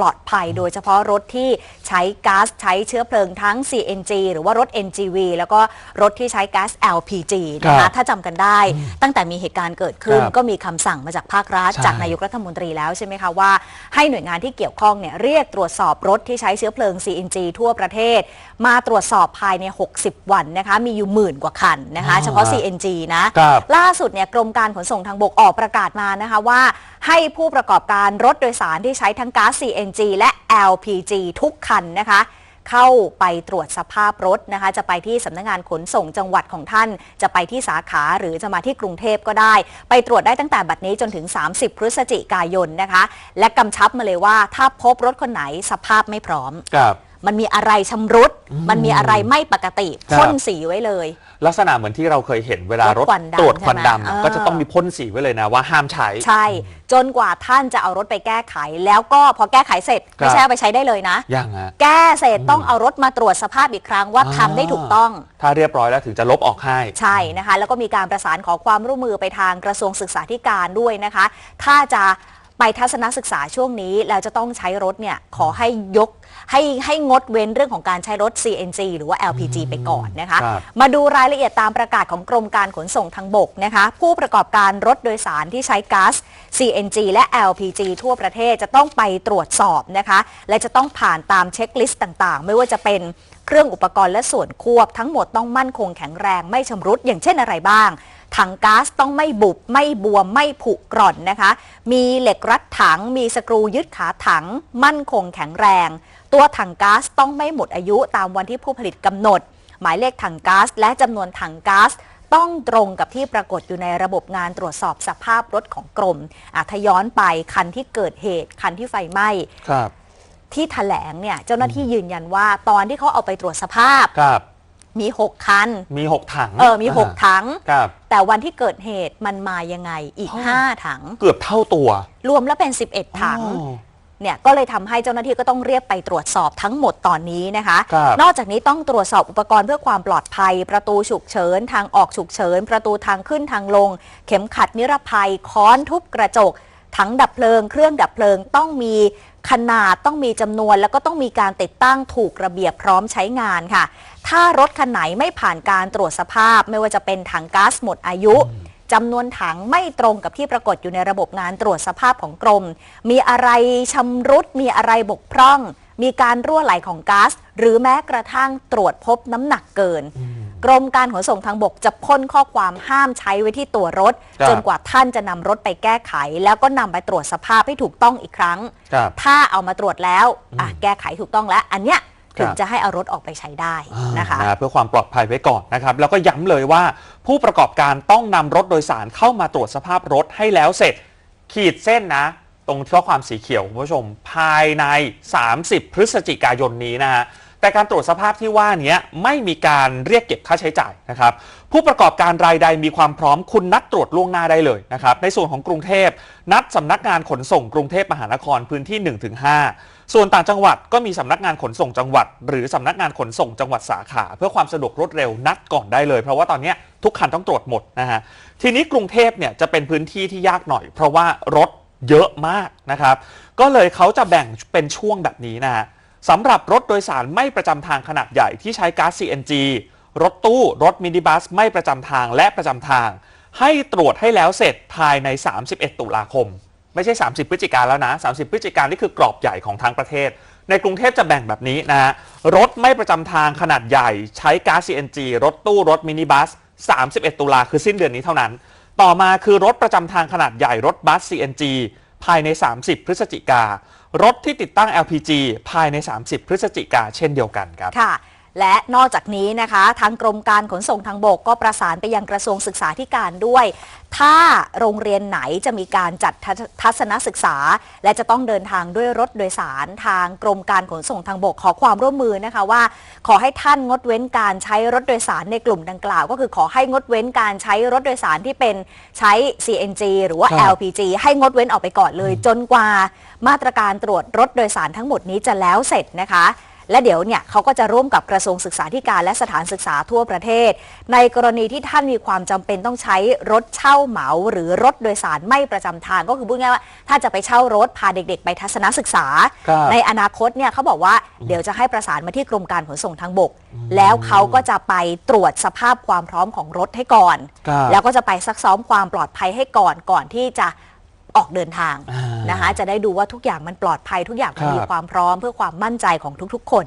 ปลอดภัย โดยเฉพาะรถที่ใช้ก๊าซใช้เชื้อเพลิงทั้ง CNG หรือว่ารถ NGV แล้วก็รถที่ใช้ก๊าซ LPG นะครัคะบถ้าจำกันได้ ตั้งแต่มีเหตุการณ์เกิดขึ้นครับก็มีคำสั่งมาจากภาครัฐใช่จากนายกรัฐมนตรีแล้วใช่ไหมคะว่า ให้หน่วยงานที่เกี่ยวข้องเนี่ยเรียกตรวจสอบรถที่ใช้เชื้อเพลิง CNG ทั่วประเทศ มาตรวจสอบภายใน 60 วันนะคะมีอยู่หมื่นกว่าคันนะคะอ๋อเฉพาะ CNG นะครับล่าสุดเนี่ยกรมการขนส่งทางบกออกประกาศมานะคะว่า ให้ผู้ประกอบการรถโดยสารที่ใช้ทั้งก๊าซ CNG และ LPG ทุกคันนะคะ เข้าไปตรวจสภาพรถนะคะ จะไปที่สำนักงานขนส่งจังหวัดของท่าน จะไปที่สาขาหรือจะมาที่กรุงเทพก็ได้ ไปตรวจได้ตั้งแต่บัดนี้จนถึง 30 พฤศจิกายนนะคะ และกำชับมาเลยว่าถ้าพบรถคนไหนสภาพไม่พร้อมครับ มันมีอะไรชำรุด มันมีอะไรไม่ปกติครับ พ่นสีไว้เลย ลักษณะเหมือนที่เราเคยเห็นเวลารรถถควันดำตรวจควันใช่ไหมดำอะเออก็จะต้องมีพ่นสีไว้เลยนะว่าห้ามใช้ ใช่ จนกว่าท่านจะเอารถไปแก้ไข แล้วก็พอแก้ไขเสร็จครับ ไม่ใช่เอาไปใช้ได้เลยนะ ยังฮะ แก้เสร็จต้องเอารถมาตรวจสภาพอีกครั้งว่า ทำได้ถูกต้อง ถ้าเรียบร้อยแล้วถึงจะลบออกให้ ใช่นะคะ แล้วก็มีการประสานขอความร่วมมือไปทางกระทรวงศึกษาธิการด้วยนะคะ ถ้าจะ ไปทัศนศึกษาช่วงนี้ แล้วจะต้องใช้รถเนี่ยขอให้ยกให้ให้งดเว้นเรื่องของการใช้รถ CNG หรือว่า LPG ไปก่อนนะคะ ครับมาดูรายละเอียดตามประกาศของกรมการขนส่งทางบกนะคะ ผู้ประกอบการรถโดยสารที่ใช้ก๊าซ CNG และ LPG ทั่วประเทศจะต้องไปตรวจสอบนะคะ และจะต้องผ่านตามเช็คลิสต์ต่างๆ ไม่ว่าจะเป็นเครื่องอุปกรณ์และส่วนควบ ทั้งหมดต้องมั่นคงแข็งแรงไม่ชำรุดอย่างเช่นอะไรบ้าง ถังก๊าซต้องไม่บุบไม่บวมไม่ผุกร่อนนะคะ มีเหล็กรัดถัง มีสกรูยึดขาถัง มั่นคงแข็งแรง ตัวถังก๊าซต้องไม่หมดอายุตามวันที่ผู้ผลิตกำหนด หมายเลขถังก๊าซและจำนวนถังก๊าซต้องตรงกับที่ปรากฏอยู่ในระบบงานตรวจสอบสภาพรถของกรมอะถ้าย้อนไปคันที่เกิดเหตุ คันที่ไฟไหม้ครับที่แถลงเนี่ยเจ้าหน้าที่ยืนยันว่าตอนที่เขาเอาไปตรวจสภาพครับ มี 6 คัน มีหกถังเออมี 6 ถัง ครับ แต่วันที่เกิดเหตุมันมายังไงอีก อ๋อ 5 ถัง เกือบเท่าตัวรวมแล้วเป็น 11 ถัง อ๋อ เนี่ยก็เลยทำให้เจ้าหน้าที่ก็ต้องเรียกไปตรวจสอบทั้งหมดตอนนี้นะคะ ครับ นอกจากนี้ต้องตรวจสอบอุปกรณ์เพื่อความปลอดภัย ประตูฉุกเฉิน ทางออกฉุกเฉิน ประตูทางขึ้นทางลง เข็มขัดนิรภัย ค้อนทุบกระจก ถังดับเพลิง เครื่องดับเพลิงต้องมี ขนาดต้องมีจำนวนแล้วก็ต้องมีการติดตั้งถูกระเบียบพร้อมใช้งานค่ะ ถ้ารถคันไหนไม่ผ่านการตรวจสภาพ ไม่ว่าจะเป็นถังก๊าซหมดอายุจำนวนถังไม่ตรงกับที่ปรากฏอยู่ในระบบงานตรวจสภาพของกรม มีอะไรชำรุด มีอะไรบกพร่อง มีการรั่วไหลของก๊าซหรือแม้กระทั่งตรวจพบน้ำหนักเกิน กรมการขนส่งทางบกจะพ่นข้อความห้ามใช้ไว้ที่ตัวรถ ครับ จนกว่าท่านจะนำรถไปแก้ไข แล้วก็นำไปตรวจสภาพให้ถูกต้องอีกครั้ง ครับ ถ้าเอามาตรวจแล้วอะแก้ไขถูกต้องแล้ว อันเนี้ยถึงครับ จะให้เอารถออกไปใช้ได้นะคะ อ่าเพื่อความปลอดภัยไว้ก่อนนะครับ แล้วก็ย้ำเลยว่าผู้ประกอบการต้องนำรถโดยสารเข้ามาตรวจสภาพรถให้แล้วเสร็จ ขีดเส้นนะ ตรงข้อความสีเขียวคุณผู้ชม ภายใน 30 พฤศจิกายนนี้นะฮะ แต่การตรวจสภาพที่ว่านี้ไม่มีการเรียกเก็บค่าใช้จ่ายนะครับผู้ประกอบการรายใดมีความพร้อมคุณนัดตรวจล่วงหน้าได้เลยนะครับในส่วนของกรุงเทพ นัดสำนักงานขนส่งกรุงเทพมหานครพื้นที่ 1-5 ส่วนต่างจังหวัดก็มีสำนักงานขนส่งจังหวัด หรือสำนักงานขนส่งจังหวัดสาขา เพื่อความสะดวกรวดเร็วนัดก่อนได้เลย เพราะว่าตอนนี้ทุกคันต้องตรวจหมดนะฮะทีนี้กรุงเทพเนี่ยจะเป็นพื้นที่ที่ยากหน่อย เพราะว่ารถเยอะมากนะครับก็เลยเขาจะแบ่งเป็นช่วงแบบนี้นะฮะ สำหรับรถโดยสารไม่ประจำทางขนาดใหญ่ที่ใช้ก๊าซ CNG รถตู้ รถมินิบัส ไม่ประจำทางและประจำทาง ให้ตรวจให้แล้วเสร็จภายใน 31 ตุลาคม ไม่ใช่ 30 พฤศจิกาแล้วนะ 30 พฤศจิกานี่คือกรอบใหญ่ของทั้งประเทศ ในกรุงเทพจะแบ่งแบบนี้นะฮะรถไม่ประจำทางขนาดใหญ่ ใช้ก๊าซ CNG รถตู้รถมินิบัส 31 ตุลาคือสิ้นเดือนนี้เท่านั้น ต่อมาคือรถประจำทางขนาดใหญ่รถบัส CNG ภายใน 30 พฤศจิกา รถที่ติดตั้ง LPG ภายใน 30 พฤศจิกาเช่นเดียวกันครับ ค่ะ และนอกจากนี้นะคะ ทางกรมการขนส่งทางบกก็ประสานไปยังกระทรวงศึกษาธิการด้วย ถ้าโรงเรียนไหนจะมีการจัดทัศทัศนศึกษา และจะต้องเดินทางด้วยรถโดยสาร ทางกรมการขนส่งทางบกขอความร่วมมือนะคะว่า ขอให้ท่านงดเว้นการใช้รถโดยสารในกลุ่มดังกล่าว ก็คือขอให้งดเว้นการใช้รถโดยสารที่เป็นใช้ CNG หรือว่าครับ LPG ให้งดเว้นออกไปก่อนเลย จนกว่ามาตรการตรวจรถโดยสารทั้งหมดนี้จะแล้วเสร็จนะคะ และเดี๋ยวเนี่ยเขาก็จะร่วมกับกระทรวงศึกษาธิการและสถานศึกษาทั่วประเทศ ในกรณีที่ท่านมีความจำเป็นต้องใช้รถเช่าเหมา หรือรถโดยสารไม่ประจำทางก็คือพูดง่ายๆว่าถ้าจะไปเช่ารถพาเด็ก ๆ ไปทัศนศึกษาครับในอนาคตเนี่ยเขาบอกว่าเดี๋ยวจะให้ประสานมาที่กรมการขนส่งทางบก แล้วเขาก็จะไปตรวจสภาพความพร้อมของรถให้ก่อนครับแล้วก็จะไปซักซ้อมความปลอดภัยให้ก่อนก่อนที่จะ ออกเดินทางอ่าน นะคะจะได้ดูว่าทุกอย่างมันปลอดภัยทุกอย่างมันครับมีความพร้อมเพื่อความมั่นใจของทุกๆคน